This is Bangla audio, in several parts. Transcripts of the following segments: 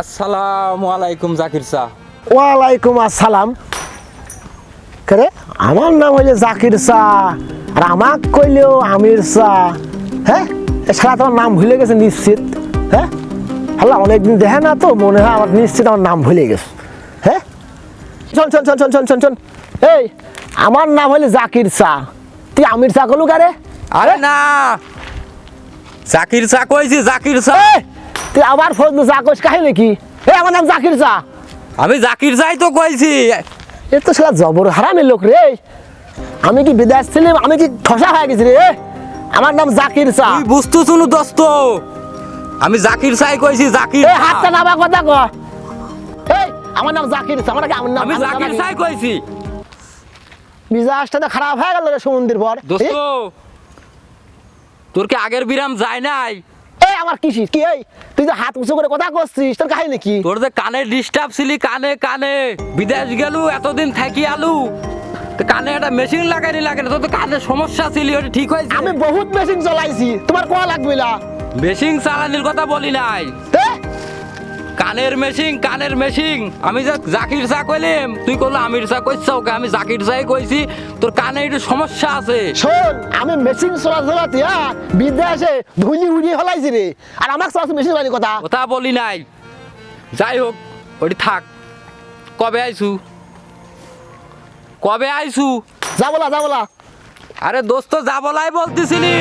আসসালামু আলাইকুম জাকির শাহ ওয়ালাইকুম আসসালাম। করে আমার নাম হইলে জাকির শাহ আর আমাক কইলেও আমির শাহ হ্যাঁ এ সারা তোমার নাম ভুলে গেছে নিশ্চিত। হ্যাঁ হ্যালো অনেকদিন দেখে না তো মনে হয় আমার নিশ্চিত আমার নাম ভুলে গেছে। হ্যাঁ শোন শোন শোন শোন শোন শোন শোন এই আমার নাম হইলে জাকির শাহ তুই আমির শাহ কলু কারে? আরে না! জাকির শাহ কইছি জাকির শাহ তুই আবার ফোন যা কইস কাহিনী কি? এ আমার নাম জাকির শাহ আমি জাকির শাহই তো কইছি। এ তো সেটা জবর হারামের লোক রে। আমি কি বিদেশ ছিলাম আমি কি ঠসা হয়ে গেছি রে? আমার নাম জাকির শাহ তুই বুঝতো শুনু দোস্ত। আমি জাকির শাহই কইছি জাকির এ। হাতটা নামা কথা ক। এই আমার নাম জাকির শাহ আমার নাকি আমার নাম আমি জাকির শাহই কইছি। মিজাজটা তো খারাপ হয়ে গেল রে সমুদ্রের পর। দোস্ত তোর কি আগের বিরাম যায় নাই? আমার কিসি কি এই? তুই যে হাত উঁচু করে কথা করছিস তোর কাহিনী কি? তোর যে কানে ডিস্টার্ব ছিলি কানে কানে বিদেশ গেলু এতদিন থাকি আলু। তো কানে একটা মেশিন লাগাইনি লাগে না তোর তো কানে সমস্যা ছিল ওটা ঠিক হয়েছে। আমি বহুত মেশিন চলাইছি তোমার কোয়া লাগবে না? মেশিন চালানির কথা বলি নাই। এ? কানের মেশিন কানের মেশিন। আমি যে জাকির চা কইলাম তুই কইলো আমির চা কইছ ওকে আমি জাকির চাই কইছি। তোর কানে একটু সমস্যা আছে। শোন আমি মেশিন চলা চলাতে হ্যাঁ বিদেশে ধুলি উড়ি হলাইছি রে। আর আমাকে চলাচ্ছি মেশিন চলানি কথা। কথা বলি নাই। যাই হোক ওটি থাক। কবে আইছু কবে আইছু যা বলা যা বলা আরে দোস্ত যা বলাই বলতেছিলি?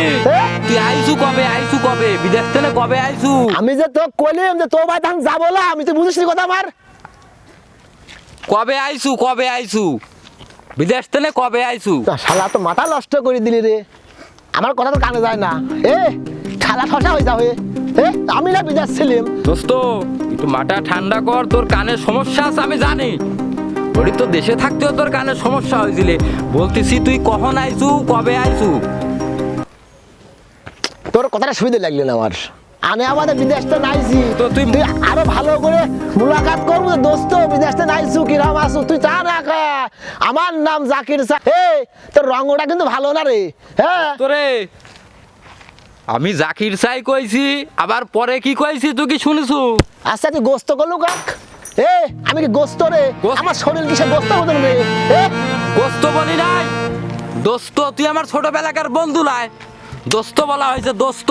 তুই আইছু কবে আইছু কবে? বিদেশ থেকে কবে আইছু আমি যে তো কইলাম যে তোর ভাই তখন যাব না আমি তো বুঝিস কথা আমার। কবে আইছু কবে আইছু বিদেশ থেকে কবে আইছু তা শালা তো মাথা নষ্ট করে দিলি রে। আমার কথা তো কানে যায় না। এ শালা ঠসা হয়ে যাবে এ আমি না বিদেশ ছিলাম। দোস্ত একটু মাথা ঠান্ডা কর তোর কানে সমস্যা আছে আমি জানি। ওটি তো দেশে থাকতেও তোর কানের সমস্যা হয়েছিলে। বলতেছি তুই কখন আইছু কবে আইছু তোর কথাটা সুবিধা লাগল না আমার। আমি আমাদের বিদেশটা নাইছি। তো তুই- তুই আরও ভালো করে মুলাকাত করব দোস্ত বিদেশটা নাইছু কিরাম আসু তুই তা না কা। আমার নাম জাকির সা হে তোর রঙটা কিন্তু ভালো না রে। হ্যাঁ তোরে আমি জাকির সাই কইছি আবার পরে কি কইছি তুই কি শুনিছু? আচ্ছা তুই গোস্ত করলু কাক এ আমি কি গোস্ত রে? আমার শরীর কিসে গোস্ত মতন রে? এ? দোস্ত বলি নাই। দোস্ত তুই আমার ছোটবেলাকার বন্ধু লাই দোস্ত বলা হয়েছে দোস্ত।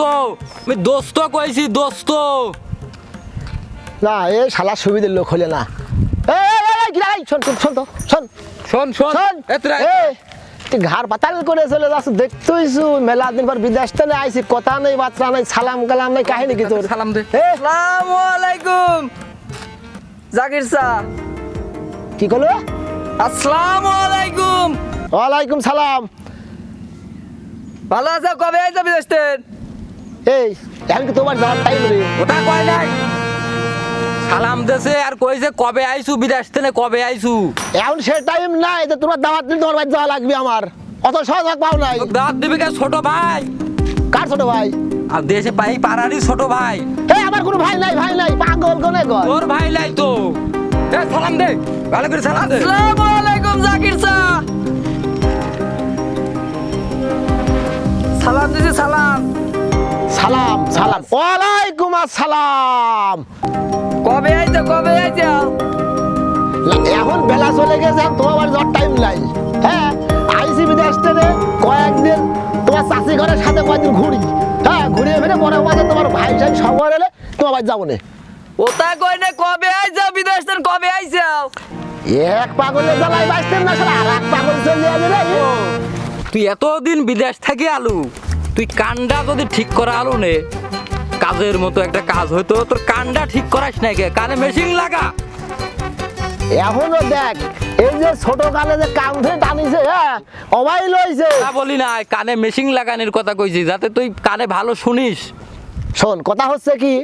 আমি দোস্ত কইছি দোস্ত। না এ শালা সুবিধের লোক হলে না। কিরা, এই, শোন শোন, শোন তো শোন। শোন শোন। শোন। এ, তুই ঘর পাতাল করে চলে যাচ্ছ দেখতেইছু মেলা দিন পর বিদেশ থেকে আইছি কথা নেই বার্তা নাই সালাম কালাম নাই কাহিনী কি তোর? সালাম দে। এ, আসসালামু আলাইকুম। জাকির শাহ কি করল আসসালামু আলাইকুম। ওয়ালাইকুম সালাম। ভালো আছো? কবে আইছো বিদেশ? এই এখন কি তোমার যাওয়ার টাইম রে? ওটা কয় নাই? সালাম দেছে আর কইছে কবে আইছু বিদেশ থেকে কবে আইছু? এখন সে টাইম নাই তো তোমার দাওয়াত দিলে তোমার বাড়ি যাওয়া লাগবে আমার। অত সহজ পাও নাই। দাঁত দিবি কে ছোট ভাই? কার ছোট ভাই? আর দেশে পাই পাড়ারই ছোট ভাই। এই আমার কোনো ভাই নাই ভাই নাই পাগল কোনে কর তোর ভাই নাই তো। এ সালাম দে ভালো করে সালাম দে। আসসালামু আলাইকুম জাকির শাহ সালাম দিছি সালাম। সালাম সালাম। ওয়ালাইকুম আসসালাম। কবে আইছো কবে আইছো? এখন বেলা চলে গেছে তোমার বাড়ি যাওয়ার টাইম নাই। হ্যাঁ আইসি বিদেশ থেকে কয়েকদিন তোমার চাষি ঘরের সাথে কয়েকদিন ঘুরি। হ্যাঁ ঘুরিয়ে ফিরে মনে মাঝে তোমার ভাই সাই সবার এলে তোমার বাড়ি যাব না। ওটা কই না কবে আইছো? বিদেশ থেকে কবে আইছো এক পাগলের জ্বালাই বাঁচতেন না সারা আর এক পাগল চলে যাবে রে। তুই এতদিন বিদেশ থেকে আলু তুই কান্ডা যদি ঠিক করা আলু নে কাজের মতো একটা কাজ হইতো তোর কান্ডা ঠিক করাস না কে? কানে মেশিন লাগা। এখনও দেখ এই যে ছোট কানে যে কাম টানিছে হ্যাঁ অবাই লইছে। তা বলি না কানে মেশিন লাগানোর কথা কইছি যাতে তুই কানে ভালো শুনিস। শোন কথা হচ্ছে কি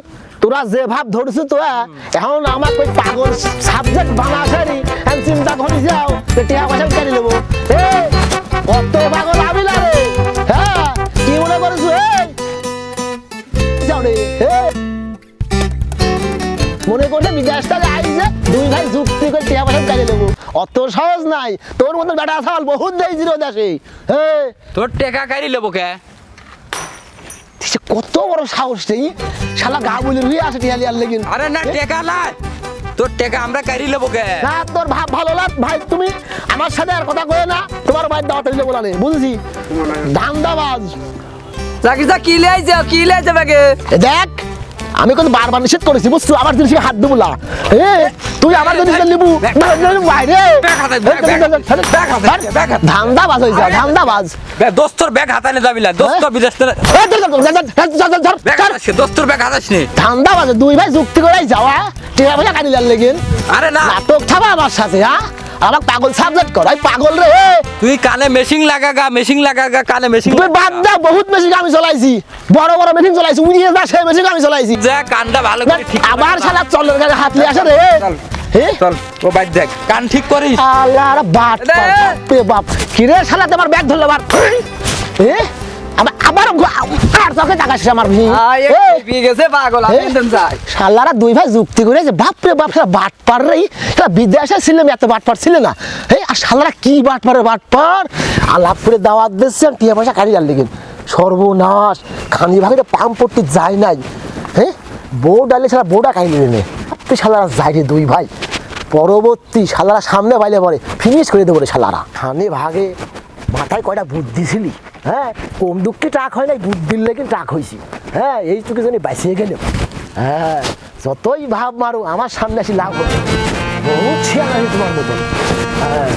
তোরা যে ভাব ধরছিস তো হ্যাঁ, এখন আমাকে ওই পাগল সাবজেক্ট বানাসারি চিন্তা করি যাও টিয়া পয়সা মনে করলে বিদেশটাকে আইছে দুই ভাই যুক্তি করে টিয়া পয়সা কেটে নেব অত সহজ নাই। তোর মতো বেটা সাল বহুত দেয় জিরো দেশে হ্যাঁ তোর টেকা কাড়ি লেবো কে? কত বড় সাহস নেই শালা গা বলে রুই আসে টিয়ালি আর লেগিন। আরে না টেকা না। তোর টেকা আমরা কারি লেবো কে? না তোর ভাব ভালো লাগ ভাই তুমি আমার সাথে আর কথা কয়ে না। তোমার ভাই দাওয়াতে দিলে বলা নেই বুঝেছি? ধান্দাবাজ জাকির সা কি যা কি লাইছে বাগে এ দেখ আমি কিন্তু বারবার নিষেধ করেছি বুঝছ আমার জিনিসে হাত দেবো না তুই আমার জিনিস বাইরে ধান্দা বাজ হয়ে ধান্দা বাজ যাবি বাজ দুই ভাই যুক্তি করাই যাওয়া টিয়া পয়সা কাটি আরে না নাটক থাবা আমার সাথে হ্যাঁ আমার পাগল সাবজেক্ট কর এই পাগল রে তুই কানে মেশিং লাগা গা মেশিং লাগা গা কানে মেশিং তুই বাদ দা বহুত মেশিন আমি চলাইছি। বড় বড় মেশিন চলাইছি উড়িয়ে না সেই মেশিন আমি চলাইছি। যা কানটা ভালো করে ঠিক আবার শালা চলের গায়ে হাত লিয়ে আসে রে চল। হে? চল ও বাইর দেখ কান ঠিক করিস। আল্লাহ রে বাপ। বাপ বাপ। কি রে শালা তোমার ব্যাগ ধরলে আবার। এ আবার আর আমার গেছে পাগল শালারা দুই ভাই যুক্তি করে যে বাপ রে বাপ শালা বাট পার রে শালা বিদেশে ছিলাম এত বাট পার ছিল না। এই আর শালারা কি বাট পারে বাট পার আলাপ করে দাওয়াত দিচ্ছেন টিয়া পয়সা লেগেন সর্বনাশ খানি ভাগে পাম পড়তে যায় নাই। হ্যাঁ বউ ডালে শালা বউটা কাই নেবে নে। আপনি শালারা যায় রে দুই ভাই। পরবর্তী শালারা সামনে বাইলে পরে ফিনিশ করে দেবো রে শালারা। খানি ভাগে মাথায় কয়টা বুদ্ধি ছিলি? হ্যাঁ কম দুঃখে টাক হয় নাই বুদ্ধির লেগে টাক হয়েছি হ্যাঁ এই চুকে জানি বাঁচিয়ে গেল হ্যাঁ যতই ভাব মারো আমার সামনে আসি লাভ হবে। বহুত ছিয়া আছে তোমার মতন। হ্যাঁ।